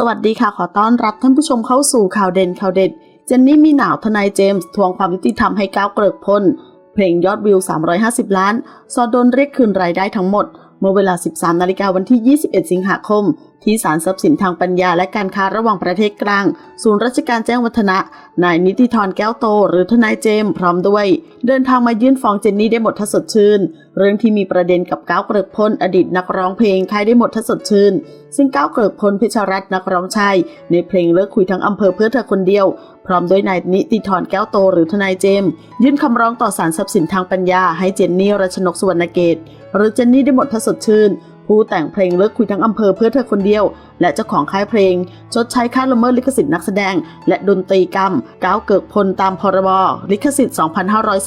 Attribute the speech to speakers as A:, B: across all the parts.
A: สวัสดีค่ะ ขอต้อนรับท่านผู้ชมเข้าสู่ข่าวเด่นข่าวเด็ด เจนนี่มีหนาวทนายเจมส์ทวงความยุติธรรมให้ก้าวเกริกพลเพลงยอดวิว 350 ล้าน ซอดโดนเรียกคืนรายได้ทั้งหมด เมื่อเวลา 13 นาฬิกาวันที่ 21 สิงหาคมที่ศาลทรัพย์สินทางปัญญาและการค้าระหว่างประเทศกลาง ศูนย์ราชการแจ้งวัฒนะ นายนิติธรแก้วโต หรือทนายเจมส์พร้อมด้วย เดินทางมายื่นฟ้องเจนนี่ได้หมดถ้าสดชื่น เรื่องที่มีประเด็นกับก้าวเกริกพลอดีตนักร้องเพลงใครได้หมดถ้าสดชื่น ซึ่งก้าวเกริกพลเพชรรัตน์นักร้องชายในเพลงเลิกคุยทั้งอำเภอเพื่อเธอคนเดียว พร้อมด้วยนายนิติธรแก้วโต หรือทนายเจมส์ยื่นคำร้องต่อศาลทรัพย์สินทางปัญญา ให้เจนนี่รัชนกสุวรรณเกตหรือเจนนี่ได้หมดถ้าสดชื่น ผู้แต่งเพลงเลิกคุยทั้งอำเภอเพื่อเธอคนเดียว และเจ้าของค่ายเพลงชดใช้ค่าละเมิดลิขสิทธิ์นักแสดง และดนตรีกรรม ก้าวเกิกพลตามพรบลิขสิทธิ์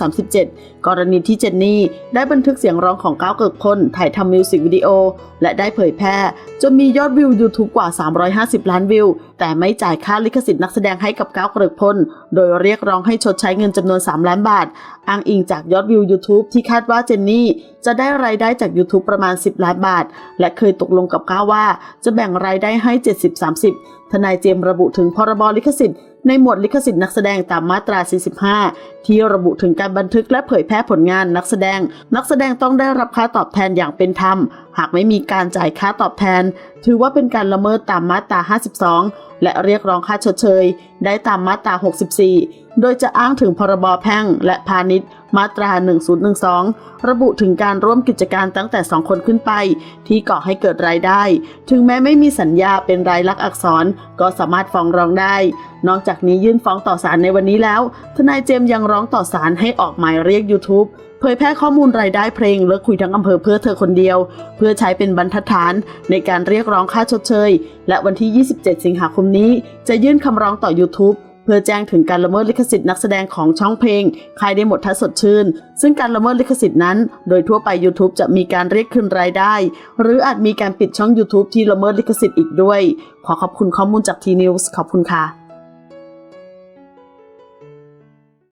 A: 2537 กรณีที่เจนนี่ ได้บันทึกเสียงร้องของก้าวเกิกพลถ่ายทำมิวสิกวิดีโอ และได้เผยแพร่ จนมียอดวิว YouTube กว่า 350 ล้านวิว แต่ไม่จ่ายค่าลิขสิทธิ์นักแสดงให้กับก้าวเกิกพล โดยเรียกร้องให้ชดใช้เงินจำนวน 3 ล้านบาท อ้างอิงจากยอดวิว YouTube ที่คาดว่าเจนนี่ จะได้รายได้จาก YouTube ประมาณ 10 ล้านบาท และเคยตกลงกับก้าวว่า จะแบ่งรายได้ให้ 70-30ทนายเจมระบุถึงพรบลิขสิทธิ์ในหมวดลิขสิทธิ์นักแสดงตามมาตรา 45 ที่ระบุถึงการบันทึกและเผยแพร่ผลงานนักแสดง นักแสดงต้องได้รับค่าตอบแทนอย่างเป็นธรรม หากไม่มีการจ่ายค่าตอบแทน ถือว่าเป็นการละเมิดตามมาตรา 52 และเรียกร้องค่าชดเชย ได้ตามมาตรา 64 โดยจะอ้างถึงพรบแพ่งและพาณิชย์ มาตรา 1012 ระบุถึงการร่วมกิจการตั้งแต่ 2 คนขึ้นไป ที่ก่อให้เกิดรายได้ ถึงแม้ไม่มีสัญญาเป็นรายลักษณ์อักษรก็สามารถฟ้องร้องได้ นอกจากนี้ยื่นฟ้องต่อศาลในวันนี้แล้ว ทนายเจมส์ยังร้องต่อศาลให้ออกหมายเรียก YouTube เผยแพร่ข้อมูลรายได้เพลงเลิกคุยทั้งอำเภอเพื่อเธอคนเดียว เพื่อใช้เป็นบรรทัดฐานในการเรียกร้องค่าชดเชย และวันที่ 27 สิงหาคมนี้จะยื่นคำร้องต่อ YouTube เพื่อแจ้งถึงการละเมิดลิขสิทธิ์นักแสดงของช่องเพลงใครได้หมดทัศสดชื่น ซึ่งการละเมิดลิขสิทธิ์นั้น โดยทั่วไป YouTube จะมีการเรียกคืนรายได้ หรืออาจมีการปิดช่อง YouTube ที่ละเมิดลิขสิทธิ์อีกด้วย ขอขอบคุณข้อมูลจากทีนิวส์ขอบคุณค่ะ